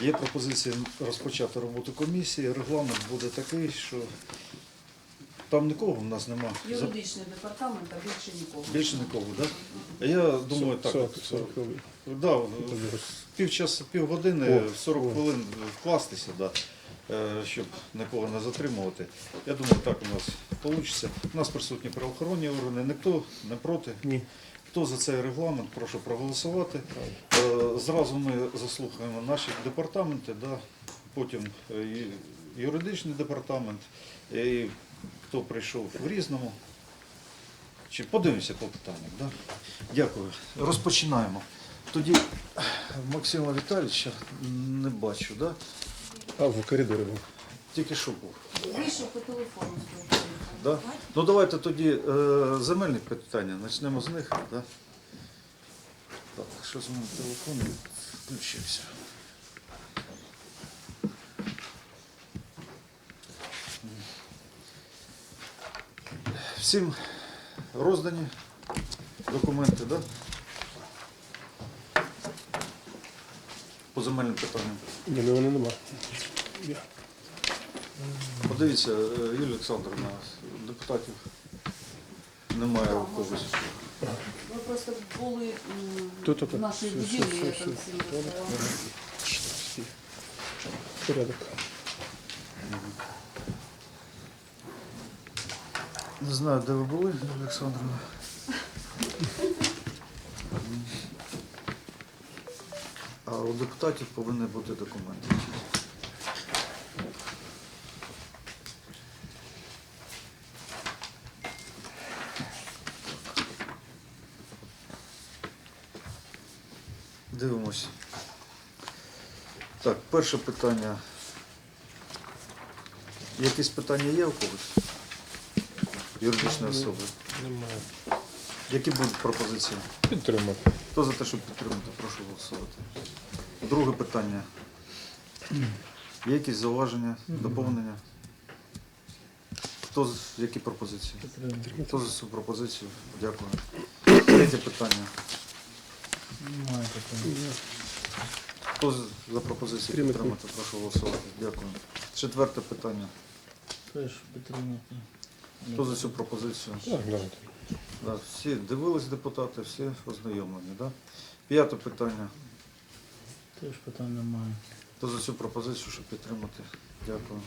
Є пропозиція розпочати роботу комісії. Регламент буде такий, що там нікого в нас нема. Юридичний департамент, а більше нікого. Більше нікого, так? Да? Я думаю, так. 40, 40 хвилин. Да, півчаса, півгодини, 40 хвилин вкластися, да, щоб нікого не затримувати. Я думаю, так у нас вийде. У нас присутні правоохоронні органи, ніхто не проти. Ні. Хто за цей регламент, прошу проголосувати. Е, Зразу ми заслухаємо наші департаменти, да, потім е, юридичний департамент, і хто прийшов в різному. Чи подивимося по питаннях. Да? Дякую. Розпочинаємо. Тоді Максима Віталійовича не бачу, да? А, в коридорі був. тільки що був. Вийшов по телефону. Да? Ну давайте тоді е, земельні питання, почнемо з них. Да? Так, що з моїм телефоном включився. Всім роздані документи, да? По земельним питанням. Ні, ну вони нема. Подивіться, е, Юлія Олександровна, депутатів немає у когось. Ви просто були м, Тут, в нашій будівлі, я там всім розповіла. Порядок. Не знаю, де ви були, Юлія Олександровна. А у депутатів повинні бути документи. Дивимось. Так, перше питання. Якісь питання є у когось? Юридичної особи. Немає. Які будуть пропозиції? Підтримати. Хто за те, щоб підтримати, прошу голосувати. Друге питання. Є якісь зауваження, доповнення? Хто з- які пропозиції? Хто за цю пропозицію? Дякую. Третє питання. Немає такого. Хто за пропозицію Підтримати. підтримати, прошу голосувати. Дякую. Четверте питання. Теж підтримати. Хто за цю пропозицію? Так. Да, всі дивились депутати, всі ознайомлені. Да? П'яте питання. Теж питань немає. Хто за цю пропозицію, щоб підтримати? Дякую.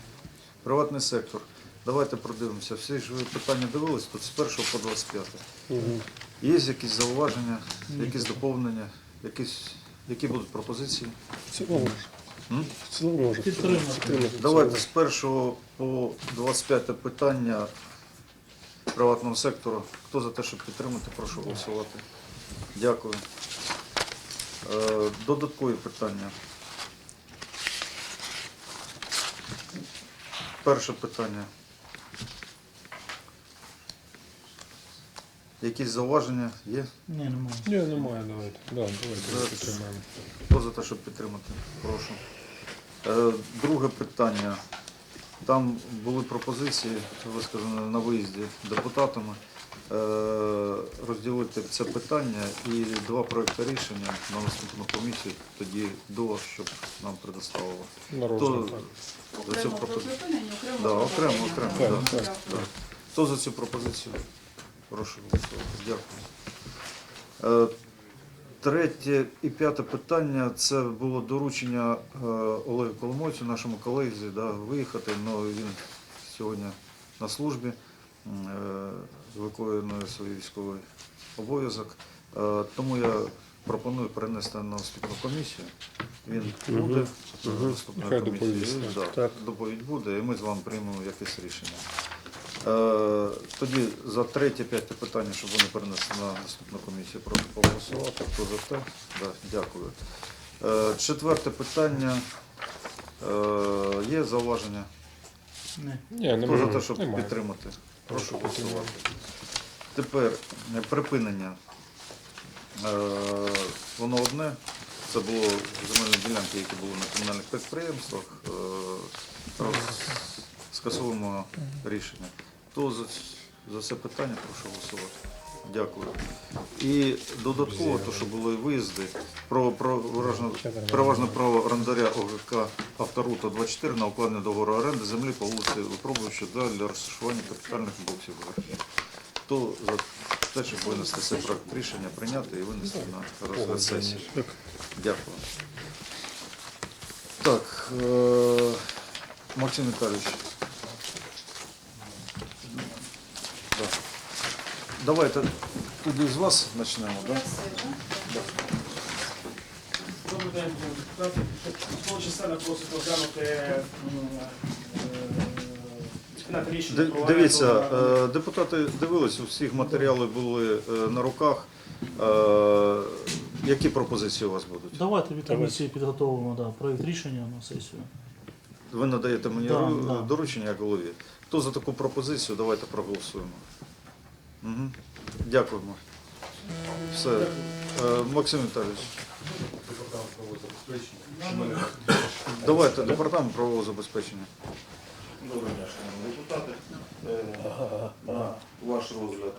Приватний сектор. Давайте продивимося. Всі ж ви питання дивились тут з 1 по 25. Угу. Є якісь зауваження, якісь доповнення, якісь, які будуть пропозиції? В цілому. М? В цілому може. Підтримати. Підтримати. Давайте з 1 по 25 питання приватного сектору. Хто за те, щоб підтримати, прошу голосувати. Дякую. Е, Додаткові питання. Перше питання. Якісь зауваження є? Ні, немає. Ні, немає, давайте. Да, давайте За- підтримаємо. Хто за те, щоб підтримати? Прошу. Е, Друге питання. Там були пропозиції, висказані на виїзді депутатами, розділити це питання і два проекти рішення на наступну комісію, тоді до, щоб нам предоставило. На Хто розгляд. так. за цю Окремо про пропозицію? припинення, окремо Да, про окремо, припинення. окремо, да. Дякую. Да. Хто за цю пропозицію? Прошу голосувати. Дякую. Е, Третє і п'яте питання це було доручення е, Олегу Коломойцю, нашому колезі, да, виїхати, але він сьогодні на службі, м, е, виконує свій військовий обов'язок. Е, Тому я пропоную перенести на наступну комісію. Він буде Мгм. на наступної Нехай комісії. доповість. Да, Так. Доповідь буде, і ми з вами приймемо якесь рішення. Е, Тоді за третє, п'яте питання, щоб вони перенесли на наступну комісію, прошу проголосувати. Хто за те? Да, дякую. Е, Четверте питання. Е, Є зауваження? Ні. Хто немає. за те, щоб Немає. підтримати? Прошу голосувати. Тепер е, припинення. Е, Воно одне. Це було земельні ділянки, які були на комунальних підприємствах. Е, Скасовуємо рішення. За, за це питання, прошу голосувати. Дякую. І додатково, то, що були виїзди, про, про переважне, переважне право орендаря ОГК Авторута 24 на укладення договору оренди землі по вулиці Випробуючи для розташування капітальних боксів. Хто за те, щоб винести цей проект рішення, прийняти і винести на розгляд сесії? Дякую. Так, е, Максим Віталійович. Давайте тоді з вас почнемо, так? Да? Добрий день, депутати. Свого чисельно просить розглянути Дивіться, е, депутати дивились, у всіх матеріали були е, на руках. Е, Які пропозиції у вас будуть? Давайте від комісії підготовимо да, проєкт рішення на сесію. Ви надаєте мені да. доручення як голові. Хто за таку пропозицію, давайте проголосуємо. Угу. Дякуємо. Все. Е, Максим Віталійович. Давайте, департамент правового забезпечення. Доброго дня, шановні депутати. Е, На ваш розгляд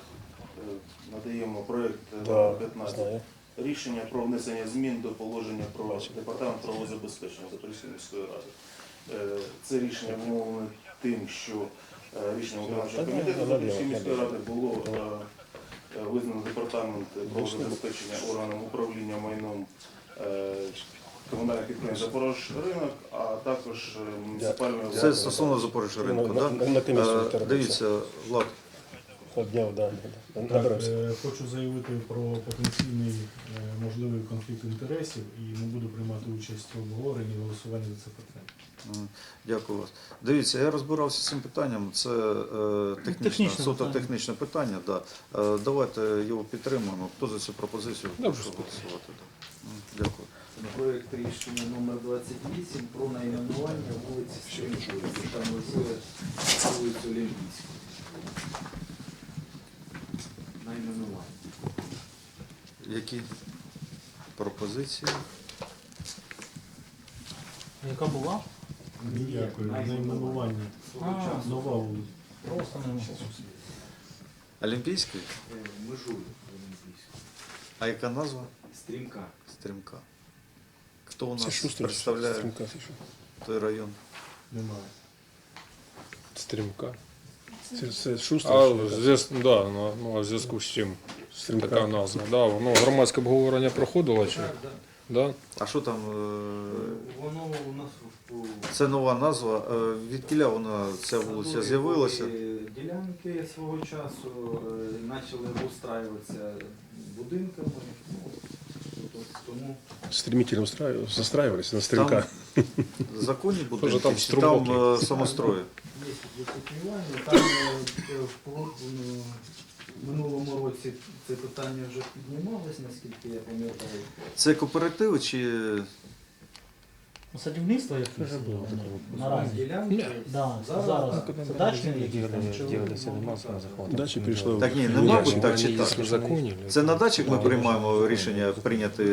е, надаємо проєкт е, номер 15 рішення про внесення змін до положення про департамент правового забезпечення Запорізької міської ради. Е, Це рішення обумовлене тим, що рішення виконавчого комітету Запорізької міської ради було е, е, визнано департамент про забезпечення органом управління майном е, комунальних підприємств Запорожринок, а також е, муніципальної Це стосовно Запоріжжя ринку, так? комісію вторгнувся. Дивіться, Влад, Подняв, да, да, да. Так, е, хочу заявити про потенційний е, можливий конфлікт інтересів і не буду приймати участь в обговоренні і голосуванні за це питання. М, Дякую вас. Дивіться, я розбирався з цим питанням. Це е, технічне, технічне суто питання. технічне питання. Да. Е, давайте його підтримуємо. Хто за цю пропозицію Добре. прошу голосувати? Да. М, Дякую. Проект рішення номер 28 про найменування вулиці яка називає вулицю Олімпійську. Найменування. Які пропозиції? Яка була? Ніякої найменування. А, Нова вулиця. Просто. Олімпійський? Е, Межує Олімпійську. А яка назва? Стрімка. Стрімка. Хто у Це нас шустер. представляє Стрімка, це що? той район? Немає. Стрімка. Це, це. А в зв'язку, да, ну, ну, а в зв'язку з чим Стрімка. така назва? Да, воно громадське обговорення проходило чи? Да? А що там? е, Воно у нас в Це нова назва. Е, Відкіля вона ця вулиця з'явилася? Ділянки свого часу е, почали обустраюватися будинками. Ну, тобто Тому Стремительно устраив- застраивались на стрімка. Законні будинки, там чи струмок там е, самострої? Є відсутнювання. Там е, в ну, в минулому році це питання вже піднімалось, наскільки я пам'ятаю. Це кооперативи чи Ну, Садівництво якесь Вже було наразі. Ділянки. Да, Зараз-. Ну, Це дачні якісь там чи Дачі прийшли. Так, ні, не мабуть, так чи так? Це на дачах ми приймаємо рішення прийняти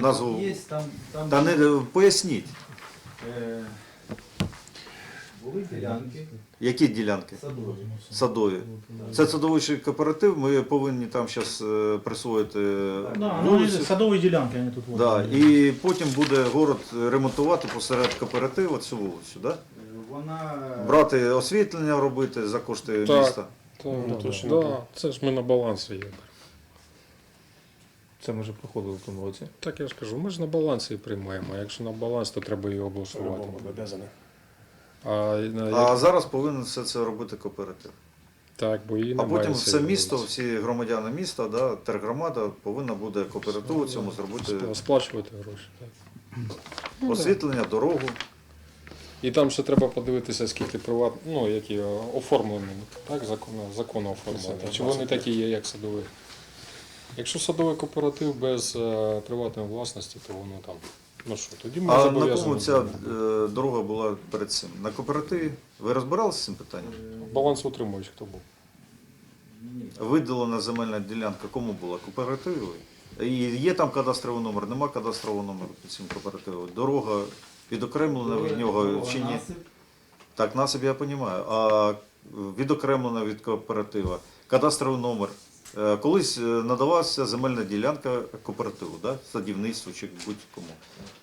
назву. Є, там, там Та не поясніть, е, були ділянки які ділянки садові. садові. Це садовий кооператив. Ми повинні там зараз присвоїти Да, ну, садові ділянки вони тут Да, водять. і потім буде город ремонтувати посеред кооперативу цю вулицю. Да? Е, Вона Брати освітлення робити за кошти Так. міста. Так, Ну, да, точно. да, це ж ми на балансі є. Це ми вже проходили в тому році. Так я ж кажу, ми ж на балансі приймаємо. а Якщо на баланс, то треба його облаштувати. Обязаны. А, А як- зараз повинен все це робити кооператив. так, бо її А немає потім все місто, всі громадяни міста, да, тергромада повинна буде кооперативу цьому зробити Спла- Сплачувати гроші. Так. освітлення, дорогу. І там ще треба подивитися, скільки приват, ну, які е, оформлені, так, законно, законно оформлені. Чи вони такі є, як садовий. Якщо садовий кооператив без е, приватної власності, то воно там. Ну що, тоді ми А на кому ця е, дорога була перед цим? На кооперативі? Ви розбиралися з цим питанням? Балансоутримувач хто був? Виділена земельна ділянка кому була? Кооперативу? І є там кадастровий номер, нема кадастрового номеру під цим кооперативом. Дорога відокремлена від нього чи ні? Так, насип я розумію. А відокремлена від кооператива, кадастровий номер. Е, Колись е, надавалася земельна ділянка кооперативу, да? садівництву чи будь-кому.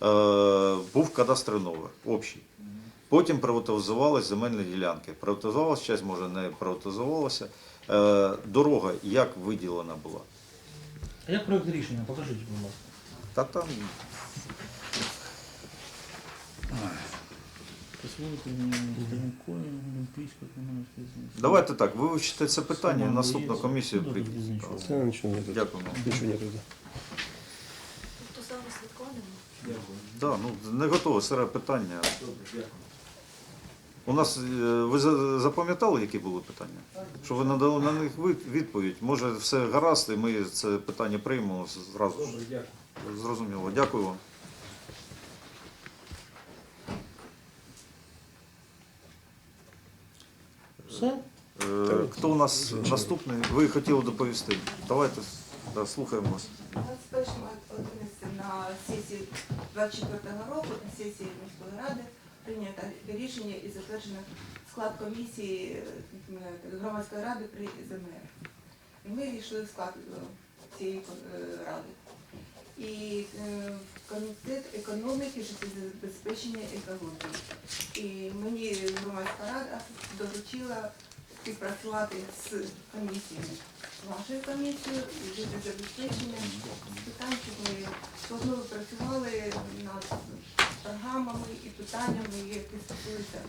Е, Був кадастровий номер общий. Потім приватизувалися земельні ділянки. Приватизувалася, часть може не приватизувалася. Дорога як виділена була? А як проєкт рішення? Покажіть, будь ласка. Та там давайте так, вивчите це питання, і наступну комісію Ну, прийдіть. без нічого. Не тут. Дякуємо. Нічого не тут. Тобто зараз відкладемо? Да, ну, не готове сире питання. У нас, е, ви за- запам'ятали, які були питання? Що ви надали на них від- відповідь? Може, все гаразд, і ми це питання приймемо зразу ж. Зрозуміло. Дякую вам. Все? Е, Хто у нас наступний? Ви хотіли доповісти. Давайте да, слухаємо вас. 21 11 на сесії 24 року, на сесії міської ради прийнято рішення і затверджено склад комісії е, громадської ради при ЗМР. І ми війшли в склад е, цієї ради. І е, комітет економіки, життєзабезпечення екології. І мені громадська рада доручила співпрацювати з комісіями, вашою комісією і життєзабезпечення питань, щоб ми плотно працювали над програмами і питаннями, які стосуються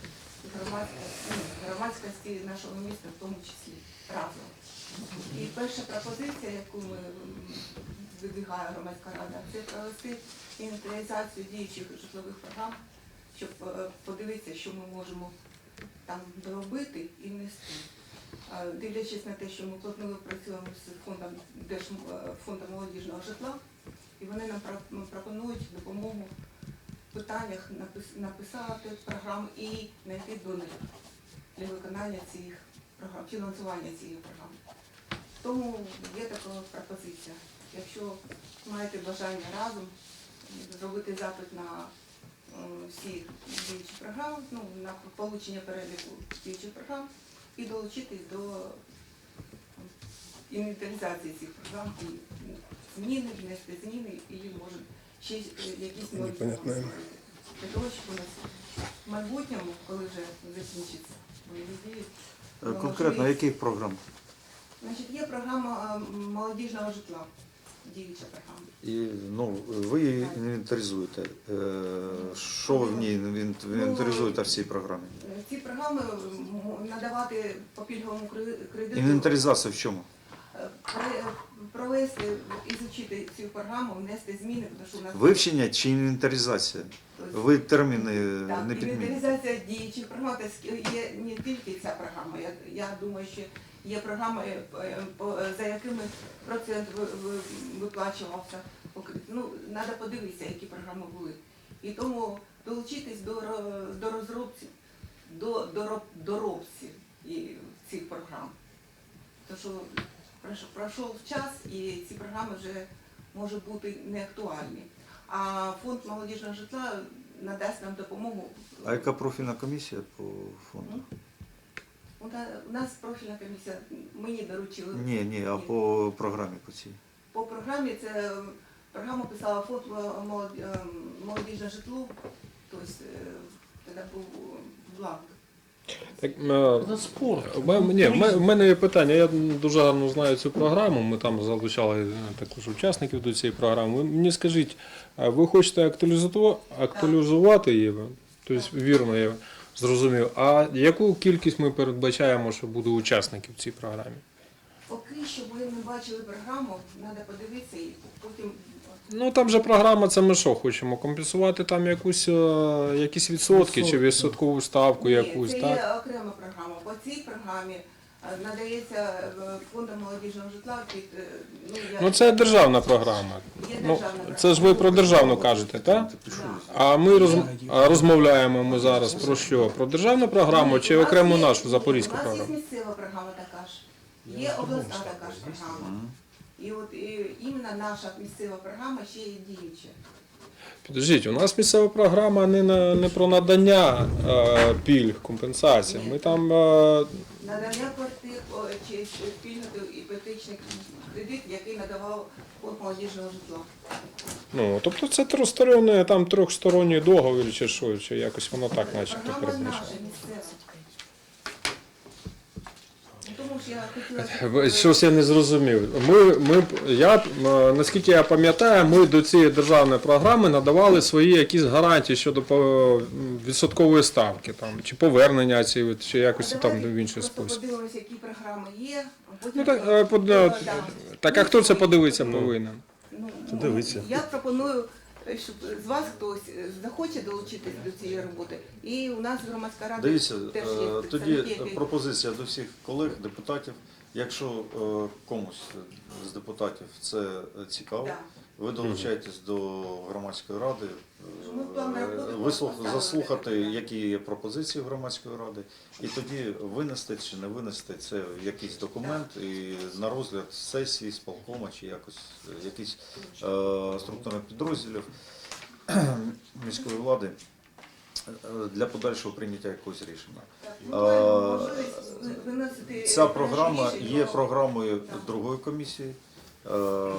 громадськості, ну, нашого міста, в тому числі разом. І перша пропозиція, яку ми видвигає громадська рада, це провести інвентаризацію діючих житлових програм, щоб е, подивитися, що ми можемо там доробити і внести. А, Дивлячись на те, що ми плотно працюємо з фондом е, фондом молодіжного житла, і вони нам ну, пропонують допомогу в питаннях написати програм і знайти донорів для виконання цих програм, фінансування цієї програми. Тому є така пропозиція. Якщо маєте бажання разом зробити запит на е, всі діючі програми, ну, на получення переліку діючих програм і долучитись до інвентаризації цих програм і зміни, внести зміни і може ще е, якісь нові програми. Для того, щоб у нас в майбутньому, коли вже закінчиться бойові дії, Е, Конкретно яких програм? Значить, є програма молодіжного житла, діюча програма. І, ну, ви її інвентаризуєте. Е, Що в ній інвент- інвентаризуєте в цій програмі? Е, Ці програми надавати по пільговому кредиту, Інвентаризація в чому? е, провести, ізучити цю програму, внести зміни, тому що у нас Вивчення чи інвентаризація? Тобто, Ви терміни так, не підмінюєте. інвентаризація діючих програм, тобто є не тільки ця програма. Я, я думаю, що є програми, е, е, по- за якими процент ви- ви- виплачувався. Ну, треба подивитися, які програми були. І тому долучитись до, до розробців, до дороб- доробців і цих програм. Тому що пройшов- пройшов час і ці програми вже можуть бути не актуальні. А фонд молодіжного житла надасть нам допомогу. А яка профільна комісія по фонду? У на- У нас профільна комісія, мені доручили. Ні, ні, а по програмі по цій. По програмі це е, програму писала фонд молод- е, молодіжне житло, тобто е, тоді був бланк. Так, е. У мене, ні, в мене- в мене є питання. Я дуже гарно знаю цю програму. Ми там залучали е, також учасників до цієї програми. Ви мені скажіть, ви хочете актуалізувати, актуалізувати її? Тобто вірно я зрозумів. А яку кількість ми передбачаємо, що буде учасників в цій програмі? Поки що ми не бачили програму, треба подивитися і потім Ну там же програма, це ми що хочемо? Компенсувати там якусь, е, якісь відсотки чи відсоткову ставку Ні, якусь, це так? є окрема програма. По цій програмі надається е, фондом молодіжного житла під е, ну, я- Ну це державна програма. Є Ну, державна програма. це ж ви про державну кажете, так? Да. А ми роз... а розмовляємо ми зараз про що? Про державну програму чи окрему нашу запорізьку У нас програму? є місцева програма така ж, є обласна така ж програма. І от і, іменно наша місцева програма ще є діюча. Підождіть, у нас місцева програма не, на, не про надання е, пільг, компенсацій. Ми там е, Надання квартир о, чи спільно іпотечний кредит, який надавав фонд молодіжного житла. Ну, тобто це тристоронній, там трьохсторонній договір чи що, чи якось воно так начебто Програма передбачено. наша місцева. Ж я хотіла... Ви- Щось я не зрозумів. Ми, ми, я, е, наскільки я пам'ятаю, ми до цієї державної програми надавали свої якісь гарантії щодо по- відсоткової ставки, там, чи повернення цієї, чи якось там в інший спосіб. подивимося, які програми є. потім- Ну так, е, под- Е, е, да. так а хто це подивитися Ну. повинен? Ну, Дивіться. Я пропоную, е, щоб з вас хтось е, захоче долучитись до цієї роботи. І у нас громадська рада Дивіться, теж є е, тоді пропозиція до всіх колег, депутатів. Якщо е, комусь з депутатів це е, цікаво. Ви долучаєтесь до громадської ради, план е, вислух, заслухати, які є пропозиції громадської ради, і тоді винести чи не винести це в якийсь документ і на розгляд сесії, сполкома чи якось е, якісь е, структурних підрозділів міської влади е, для подальшого прийняття якогось рішення. Ми маємо можливість виносити Ця програма є програмою другої комісії. Е,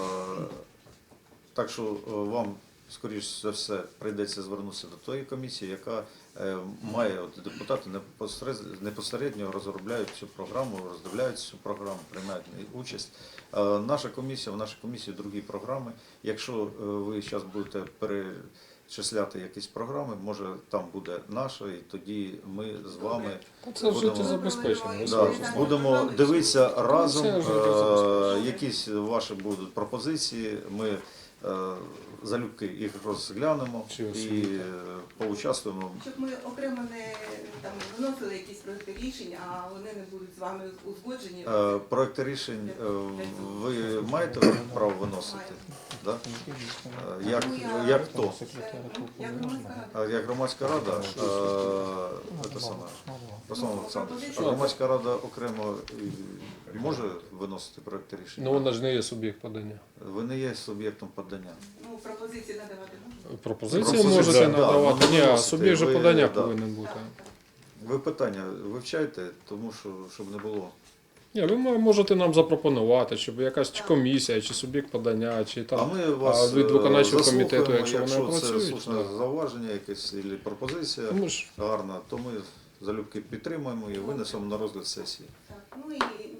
Так що е, вам, скоріш за все, прийдеться звернутися до тої комісії, яка е, має от депутати непосеред- непосередньо розробляють цю програму, роздивляють цю програму, приймають участь. Наша комісія, в нашій комісії другі програми. Якщо е, ви зараз будете перечисляти якісь програми, може там буде наша, і тоді ми з вами. Це Будемо-. Да, будемо дивитися разом, якісь ваші будуть пропозиції. Ми залюбки їх розглянемо і е, поучаствуємо. Щоб ми окремо не там виносили якісь проекти рішень, а вони не будуть з вами узгоджені. Е, Проекти рішень е, ви маєте право виносити? Да? Е, Як, як хто? Як громадська рада. Е, громадська рада, е, це саме, Руслан Олександрович, громадська рада окремо може виносити проекти рішень? Ну вона ж не є суб'єкт подання. Ви не є суб'єктом подання. Ну, пропозиції надавати можна? Пропозиції Пропозиції, можете да, надавати. ну, Ні, а виносите, суб'єкт же ви, подання да. повинен бути. Ви питання вивчайте, тому що щоб не було. Ні, ви мо- можете нам запропонувати, щоб якась чи комісія, чи суб'єкт подання, чи там А ми вас від виконавчого е, комітету, заслухаємо, якщо вони якщо це працюють, слушне зауваження, якесь або пропозиція Ну, ми ж гарна, то ми залюбки підтримуємо і винесемо на розгляд сесії. Так, ну і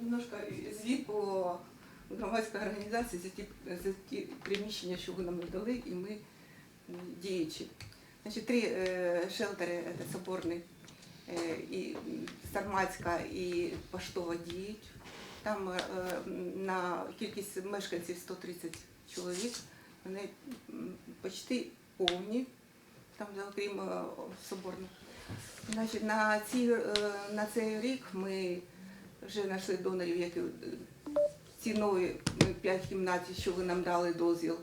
немножко звіт по громадській організації за ті, за ті приміщення, що ви нам надали, і ми м, діючі. Значить, три е, шелтери, це Соборний, е, і м, Сарматська і Поштова діють. Там е, на кількість мешканців 130 чоловік, вони почти повні, там, окрім е, Соборних. Значить, на, ці, е, на цей рік ми вже знайшли донорів, які е, ці 5 кімнат, що ви нам дали дозвіл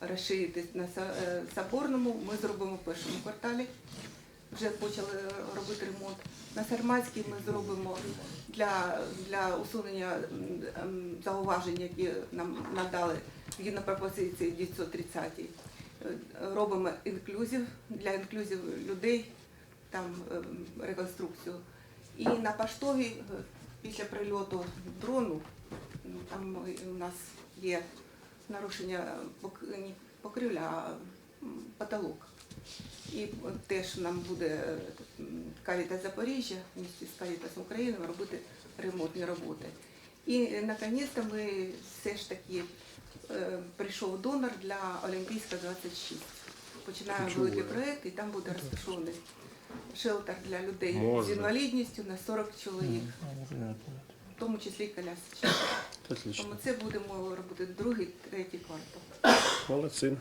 розширити на е, Соборному, ми зробимо в першому кварталі. Вже почали робити ремонт. На Сарматській ми зробимо для, для усунення зауважень, які нам надали згідно пропозиції 930 Е, Робимо інклюзив для інклюзив людей, там реконструкцію. І на поштовій е, після прильоту дрону там у нас є нарушення не покрівля, а потолок. І теж нам буде Карітас Запоріжжя в місті з Карітасом України робити ремонтні роботи. І е, наконець-то ми все ж таки е, прийшов донор для Олімпійська 26. Починаємо великий проєкт, і там буде розташований шелтер для людей Можна. з інвалідністю на 40 чоловік, в тому числі колясочки. Отлично. Тому це будемо робити другий, третій квартал. Молодці.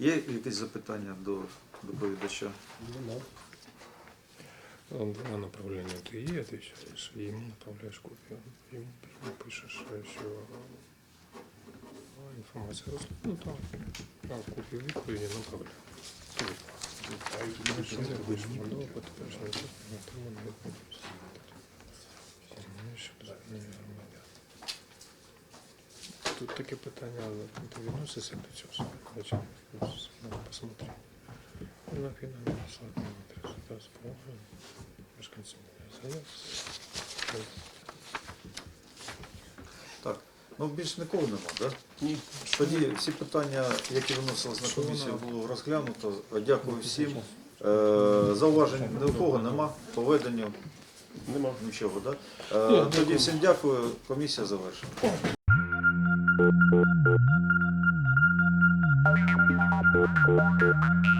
Є якісь запитання до доповідача? Ну, да. Два направления ты ей отвечаешь, и ему направляешь копию. Ему пишешь еще информацию. Ну там, а копию відповіді направляю. Тобі. Тут таке питання, але ти відносишся до цього. Короче, надо посмотреть. На не результат спробує. Мешканцям заяв. Так. Ну більш нікого нема, так? Ні. Тоді всі питання, які виносились на комісію, було розглянуто. Дякую всім. Е, Зауважень ні у кого нема. По веденню Нема. нічого? Ні, Е, Тоді всім дякую. Комісія завершена. Thank